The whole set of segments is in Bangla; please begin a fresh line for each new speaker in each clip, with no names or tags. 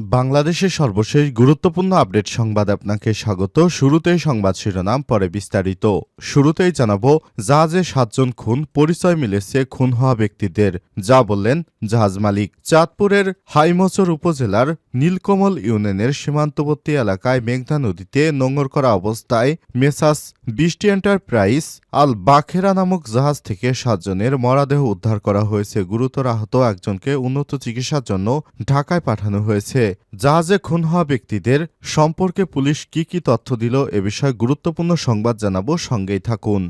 বাংলাদেশের সর্বশেষ গুরুত্বপূর্ণ আপডেট সংবাদ আপনাকে স্বাগত। শুরুতেই সংবাদ শিরোনাম, পরে বিস্তারিত। শুরুতেই জানাব, জাহাজে সাতজন খুন, পরিচয় মিলেছে খুন হওয়া ব্যক্তিদের। যা বললেন জাহাজ মালিক। চাঁদপুরের হাইমচর উপজেলার নীলকমল ইউনিয়নের সীমান্তবর্তী এলাকায় মেঘনা নদীতে নোঙর করা অবস্থায় মেসাস বৃষ্টি এন্টারপ্রাইজ আল বাখেরা নামক জাহাজ থেকে সাতজনের মরাদেহ উদ্ধার করা হয়েছে। গুরুতর আহত একজনকে উন্নত চিকিৎসার জন্য ঢাকায় পাঠানো হয়েছে। জাহাজে খুন হওয়া ব্যক্তিদের সম্পর্কে পুলিশ কি কি তথ্য দিল এ বিষয়ে গুরুত্বপূর্ণ সংবাদ জানাব সঙ্গেই থাকুন।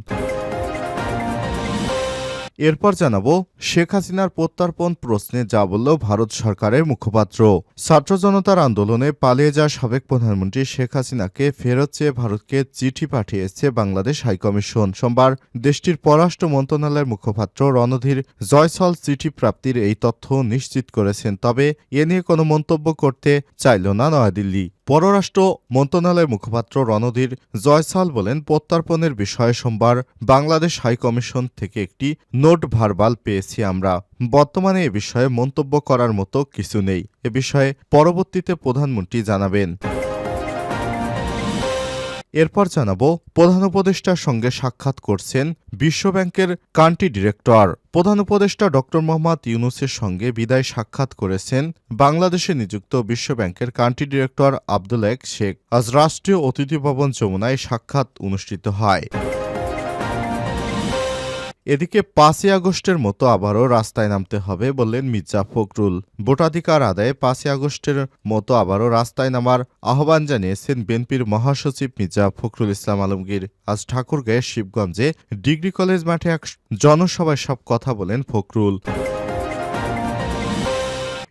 এরপর জানাব শেখ হাসিনার প্রত্যার্পণ প্রশ্নে যা বলল ভারত সরকারের মুখপাত্র। ছাত্র জনতার আন্দোলনে পালিয়ে যাওয়া সাবেক প্রধানমন্ত্রী শেখ হাসিনাকে ফেরত চেয়ে ভারতকে চিঠি পাঠিয়েছে বাংলাদেশ হাইকমিশন। সোমবার দেশটির পররাষ্ট্র মন্ত্রণালয়ের মুখপাত্র রণধীর জয়সল চিঠি প্রাপ্তির এই তথ্য নিশ্চিত করেছেন। তবে এ নিয়ে কোনো মন্তব্য করতে চাইল না নয়াদিল্লি। পররাষ্ট্র মন্ত্রণালয়ের মুখপাত্র রণধীর জয়সাল বলেন, প্রত্যর্পণের বিষয়ে সোমবার বাংলাদেশ হাইকমিশন থেকে একটি নোট ভারবাল পেয়েছি আমরা। বর্তমানে এ বিষয়ে মন্তব্য করার মতো কিছু নেই। এ বিষয়ে পরবর্তীতে প্রধানমন্ত্রী জানাবেন। এরপর জানাব প্রধান উপদেষ্টার সঙ্গে সাক্ষাৎ করছেন বিশ্বব্যাংকের কান্ট্রি ডিরেক্টর। প্রধান উপদেষ্টা ডক্টর মোহাম্মদ ইউনুসের সঙ্গে বিদায় সাক্ষাৎ করেছেন বাংলাদেশে নিযুক্ত বিশ্বব্যাংকের কান্ট্রি ডিরেক্টর আব্দুল এক শেখ। আজ রাষ্ট্রীয় অতিথি ভবন যমুনায় সাক্ষাৎ অনুষ্ঠিত হয়। এদিকে পাঁচই আগস্টের মতো আবারও রাস্তায় নামতে হবে বললেন মির্জা ফখরুল। ভোটাধিকার আদায়ে পাঁচই আগস্টের মতো আবারও রাস্তায় নামার আহ্বান জানিয়েছেন বিএনপির মহাসচিব মির্জা ফখরুল ইসলাম আলমগীর। আজ ঠাকুরগাঁয়ের শিবগঞ্জে ডিগ্রি কলেজ মাঠে এক জনসভায় সব কথা বলেন ফখরুল।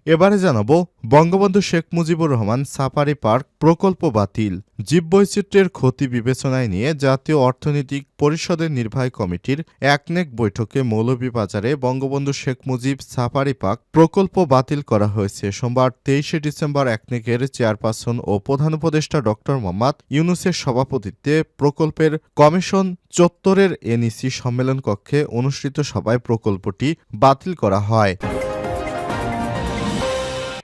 এবারে জানাব, বঙ্গবন্ধু শেখ মুজিবুর রহমান সাফারি পার্ক প্রকল্প বাতিল। জীববৈচিত্র্যের ক্ষতি বিবেচনায় নিয়ে জাতীয় অর্থনৈতিক পরিষদের নির্বাহী কমিটির একনেক বৈঠকে মৌলভীবাজারে বঙ্গবন্ধু শেখ মুজিব সাফারি পার্ক প্রকল্প বাতিল করা হয়েছে। সোমবার তেইশে ডিসেম্বর একনেকের চেয়ারপারসন ও প্রধান উপদেষ্টা ড. মোহাম্মদ ইউনুসের সভাপতিত্বে প্রকল্পের কমিশন চত্বরের এনইসি সম্মেলন কক্ষে অনুষ্ঠিত সভায় প্রকল্পটি বাতিল করা হয়।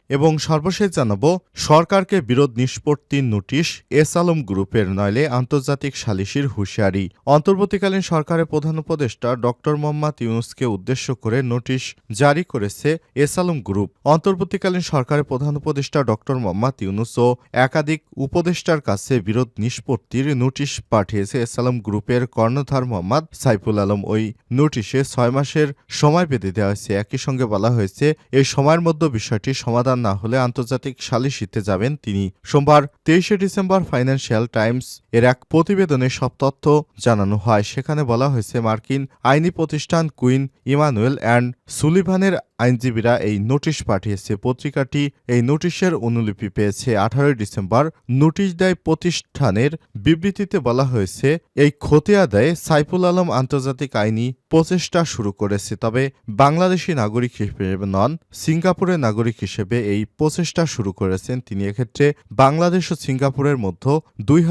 এবং সর্বশেষ জানাব, সরকারকে বিরোধ নিষ্পত্তির নোটিশ এস আলম গ্রুপের নয়লে আন্তর্জাতিক সালিসির হুঁশিয়ারি। অন্তর্বর্তীকালীন সরকারের প্রধান উপদেষ্টা ড. মোহাম্মদ ইউনুসকে উদ্দেশ্য করে নোটিশ জারি করেছে এস আলম গ্রুপ। অন্তর্বর্তীকালীন সরকারের প্রধান উপদেষ্টা ড. মোহাম্মদ ইউনুস ও একাধিক উপদেষ্টার কাছে বিরোধ নিষ্পত্তির নোটিশ পাঠিয়েছে এস আলম গ্রুপের কর্ণধার মোহাম্মদ সাইফুল আলম। ওই নোটিশে ছয় মাসের সময় বেঁধে দেওয়া হয়েছে। একই সঙ্গে বলা হয়েছে, এই সময়ের মধ্যে বিষয়টি সমাধান না হলে আন্তর্জাতিক সালিসিতে যাবেন তিনি। সোমবার তেইশে ডিসেম্বর ফাইন্যান্সিয়াল টাইমস এর এক প্রতিবেদনে সব তথ্য জানানো হয়। সেখানে বলা হয়েছে, মার্কিন আইনি প্রতিষ্ঠান কুইন ইমানুয়েল অ্যান্ড সুলিভানের আইনজীবীরা এই নোটিশ পাঠিয়েছে। পত্রিকাটি এই নোটিশের অনুলিপি পেয়েছে। আঠারোই ডিসেম্বর নোটিশ দেয় প্রতিষ্ঠানের বিবৃতিতে বলা হয়েছে, এই ক্ষতি আদায়ে সাইফুল আলম আন্তর্জাতিক আইনি প্রচেষ্টা শুরু করেছে, তবে বাংলাদেশি নাগরিক হিসেবে নন, সিঙ্গাপুরের নাগরিক হিসেবে এই প্রচেষ্টা শুরু করেছেন তিনি। এক্ষেত্রে বাংলাদেশ ও সিঙ্গাপুরের মধ্যে দুই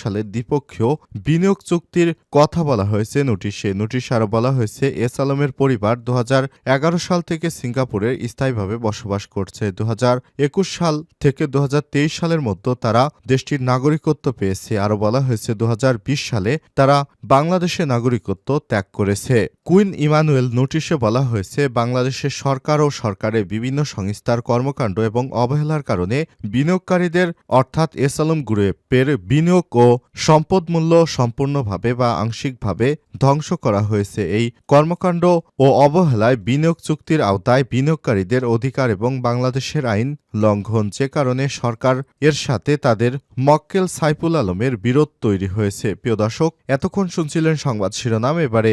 সালের দ্বিপক্ষীয় বিনিয়োগ চুক্তির কথা বলা হয়েছে নোটিশে। নোটিশে আরও বলা হয়েছে, এস আলমের পরিবার দু হাজার এগারো সাল থেকে সিঙ্গাপুরে স্থায়ীভাবে বসবাস করছে। দু হাজার একুশ সাল থেকে দুহাজার তেইশ সালের মধ্যে তারা দেশটির নাগরিকত্ব পেয়েছে। আরও বলা হয়েছে দু হাজার বিশ সালে তারা বাংলাদেশের নাগরিকত্ব ত্যাগ করেছে। কুইন ইমানুয়েল নোটিশে বলা হয়েছে, বাংলাদেশের সরকার ও সরকারের বিভিন্ন সংস্থার কর্মকাণ্ড এবং অবহেলার কারণে বিনিয়োগকারীদের, অর্থাৎ এস আলম গ্রুপের বিনিয়োগ ও সম্পদ মূল্য সম্পূর্ণভাবে বা আংশিকভাবে ধ্বংস করা হয়েছে। এই কর্মকাণ্ড ও অবহেলায় বিনিয়োগ চুক্তির আওতায় বিনিয়োগকারীদের অধিকার এবং বাংলাদেশের আইন লঙ্ঘন, যে কারণে সরকার এর সাথে তাদের মক্কেল সাইফুল আলমের বিরোধ তৈরি হয়েছে। প্রিয় দর্শক, এতক্ষণ শুনছিলেন সংবাদ শিরোনাম, এবারে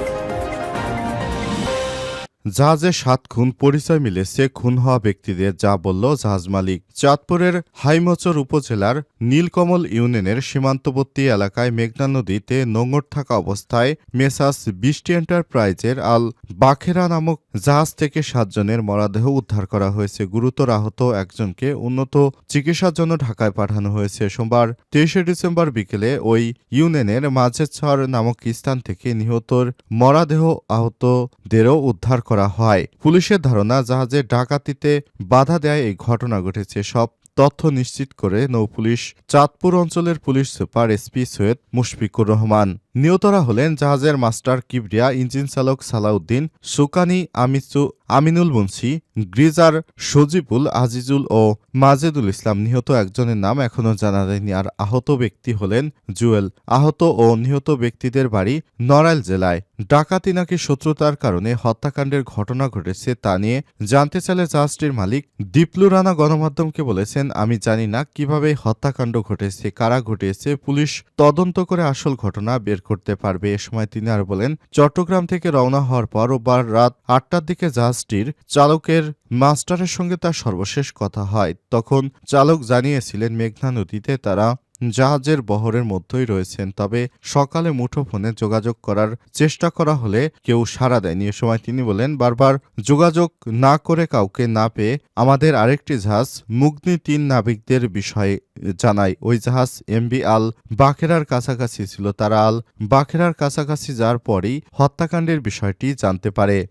জাহাজে সাত খুন পরিচয় মিলেছে খুন হওয়া ব্যক্তিদের যা বলল জাহাজ মালিক। চাঁদপুরের হাইমচর উপজেলার নীলকমল ইউনিয়নের সীমান্তবর্তী এলাকায় মেঘনা নদীতে নোঙর থাকা অবস্থায় মেসাস বৃষ্টি এন্টারপ্রাইজের আল বাখেরা নামক জাহাজ থেকে সাতজনের মরাদেহ উদ্ধার করা হয়েছে। গুরুতর আহত একজনকে উন্নত চিকিৎসার জন্য ঢাকায় পাঠানো হয়েছে। সোমবার তেইশে ডিসেম্বর বিকেলে ওই ইউনিয়নের মাঝেছর নামক স্থান থেকে নিহতর মরাদেহ আহতদেরও উদ্ধার করা হয়। পুলিশের ধারণা, জাহাজে ডাকাতিতে বাধা দেয় এই ঘটনা ঘটেছে। সব তথ্য নিশ্চিত করে নৌপুলিশ চাঁদপুর অঞ্চলের police super SP Syed Mushfiqur Rahman. নিহতরা হলেন জাহাজের মাস্টার কিবরিয়া, ইঞ্জিন চালক সালাউদ্দিন, সুকানি আমিসু, আমিনুল মুন্সি, গ্রিজার সজিবুল আজিজুল ও মাজেদুল ইসলাম নিহত একজনের নাম এখনও জানা যায়নি। আর আহত ব্যক্তি হলেন জুয়েল। আহত ও নিহত ব্যক্তিদের বাড়ি নড়াইল জেলায়। ডাকাতি নাকি শত্রুতার কারণে হত্যাকাণ্ডের ঘটনা ঘটেছে তা নিয়ে জানতে চাইলে জাহাজটির মালিক দীপলু রানা গণমাধ্যমকে বলেছেন, আমি জানি না কীভাবে হত্যাকাণ্ড ঘটেছে, কারা ঘটিয়েছে। পুলিশ তদন্ত করে আসল ঘটনা বের করতে পারবে, এ সময় তিনি আর বলেন, চট্টগ্রাম থেকে রওনা হওয়ার পর রোববার রাত আটটার দিকে জাহাজটির চালকের মাস্টারের সঙ্গে তার সর্বশেষ কথা হয়। তখন চালক জানিয়েছিলেন, মেঘনা নদীতে তারা জাহাজের বহরের মধ্যেই রয়েছেন, তবে সকালে মুঠোফোনে যোগাযোগ করার চেষ্টা করা হলে কেউ সাড়া দেয়নি। এ সময় তিনি বলেন, বারবার যোগাযোগ না করে কাউকে না পেয়ে আমাদের আরেকটি জাহাজ মুগ্নি তিন নাবিকদের বিষয়ে জানাই। ওই জাহাজ এমবি আল বাখেরার কাছাকাছি ছিল। তারা আল বাখেরার কাছাকাছি যাওয়ার পরই হত্যাকাণ্ডের বিষয়টি জানতে পারে।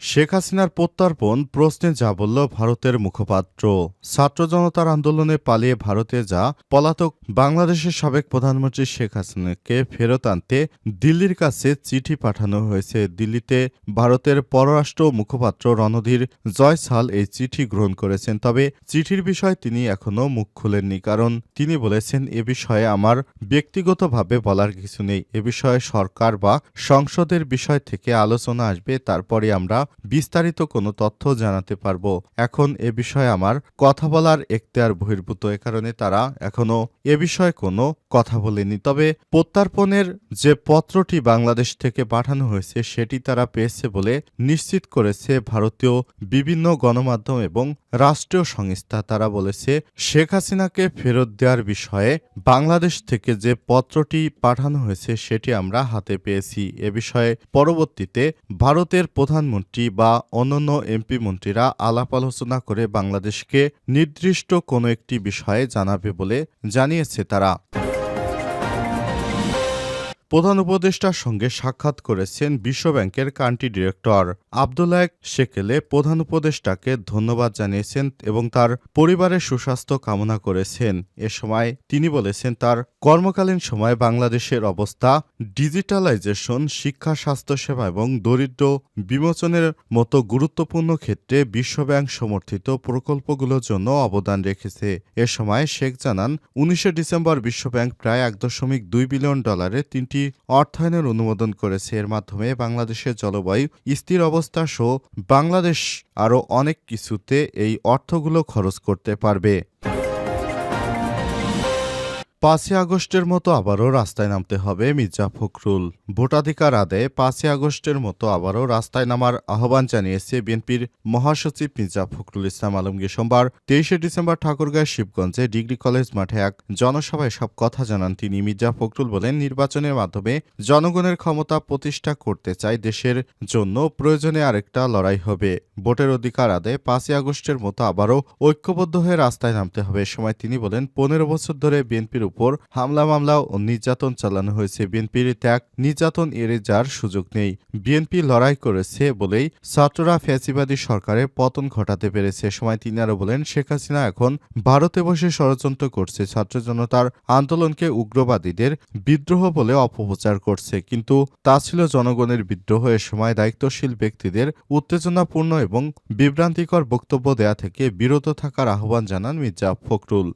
শেখ হাসিনার প্রত্যর্পণ প্রশ্নে যা বলল ভারতের মুখপাত্র। ছাত্র জনতার আন্দোলনে পালিয়ে ভারতে যা পলাতক বাংলাদেশের সাবেক প্রধানমন্ত্রী শেখ হাসিনাকে ফেরত আনতে দিল্লির কাছে চিঠি পাঠানো হয়েছে। দিল্লিতে ভারতের পররাষ্ট্র মুখপাত্র রণধীর জয়সাল এই চিঠি গ্রহণ করেছেন। তবে চিঠির বিষয়ে তিনি এখনও মুখ খুলেননি, কারণ তিনি বলেছেন, এ বিষয়ে আমার ব্যক্তিগতভাবে বলার কিছু নেই। এ বিষয়ে সরকার বা সংসদের বিষয় থেকে আলোচনা আসবে। তারপরে আমরা বিস্তারিত কোনো তথ্য জানাতে পারব। এখন এ বিষয়ে আমার কথা বলার এখতিয়ার বহির্ভূত এ কারণে তারা এখনও এ বিষয়ে কোনো কথা বলেনি। তবে প্রত্যর্পণের যে পত্রটি বাংলাদেশ থেকে পাঠানো হয়েছে, সেটি তারা পেয়েছে বলে নিশ্চিত করেছে ভারতীয় বিভিন্ন গণমাধ্যম এবং রাষ্ট্রীয় সংস্থা। তারা বলেছে, শেখ হাসিনাকে ফেরত দেওয়ার বিষয়ে বাংলাদেশ থেকে যে পত্রটি পাঠানো হয়েছে, সেটি আমরা হাতে পেয়েছি। এ বিষয়ে পরবর্তীতে ভারতের প্রধানমন্ত্রী বা অন্যান্য এমপি মন্ত্রীরা আলাপ আলোচনা করে বাংলাদেশকে নির্দিষ্ট কোনো একটি বিষয়ে জানাবে বলে জানিয়েছে তারা। প্রধান উপদেষ্টার সঙ্গে সাক্ষাৎ করেছেন বিশ্বব্যাংকের কান্ট্রি ডিরেক্টর। আবদুল্লাহ শেকেলে প্রধান উপদেষ্টাকে ধন্যবাদ জানিয়েছেন এবং তার পরিবারের সুস্বাস্থ্য কামনা করেছেন। এ সময় তিনি বলেছেন, তার কর্মকালীন সময় বাংলাদেশের অবস্থা, ডিজিটালাইজেশন, শিক্ষা, স্বাস্থ্যসেবা এবং দরিদ্র বিমোচনের মতো গুরুত্বপূর্ণ ক্ষেত্রে বিশ্বব্যাংক সমর্থিত প্রকল্পগুলোর জন্য অবদান রেখেছে। এ সময় শেখ জানান, উনিশে ডিসেম্বর বিশ্বব্যাংক প্রায় এক দশমিক দুই বিলিয়ন ডলারে তিনটি অর্থায়নের অনুমোদন করেছে। এর মাধ্যমে বাংলাদেশের জলবায়ু স্থির অবস্থা সহ বাংলাদেশ আরও অনেক কিছুতে এই অর্থগুলো খরচ করতে পারবে। পাঁচই আগস্টের মতো আবারও রাস্তায় নামতে হবে মির্জা ফখরুল। ভোটাধিকার আদে পাঁচই আগস্টের মতো আবারও রাস্তায় নামার আহ্বান জানিয়েছে বিএনপির মহাসচিব মির্জা ফখরুল ইসলাম আলমগীর। সোমবার তেইশে ডিসেম্বর ঠাকুরগাঁও শিবগঞ্জে ডিগ্রি কলেজ মাঠে এক জনসভায় সব কথা জানান তিনি। মির্জা ফখরুল বলেন, নির্বাচনের মাধ্যমে জনগণের ক্ষমতা প্রতিষ্ঠা করতে চাই দেশের জন্য, প্রয়োজনে আরেকটা লড়াই হবে। ভোটের অধিকার আদায়ে পাঁচই আগস্টের মতো আবারও ঐক্যবদ্ধ হয়ে রাস্তায় নামতে হবে। সময় তিনি বলেন, পনেরো বছর ধরে বিএনপির উপর হামলা, মামলা ও নির্যাতন চালানো হয়েছে। বিএনপির ত্যাগ, নির্যাতন এড়ে যাওয়ার সুযোগ নেই। বিএনপি লড়াই করেছে বলেই ছাত্ররা ফ্যাসিবাদী সরকারের পতন ঘটাতে পেরেছে। সময় তিনি আরও বলেন, শেখ হাসিনা এখন ভারতে বসে ষড়যন্ত্র করছে। ছাত্র জনতার আন্দোলনকে উগ্রবাদীদের বিদ্রোহ বলে অপপ্রচার করছে। কিন্তু তা ছিল জনগণের বিদ্রোহ। এ সময় দায়িত্বশীল ব্যক্তিদের উত্তেজনাপূর্ণ এবং বিভ্রান্তিকর বক্তব্য দেয়া থেকে বিরত থাকার আহ্বান জানান মির্জা ফখরুল।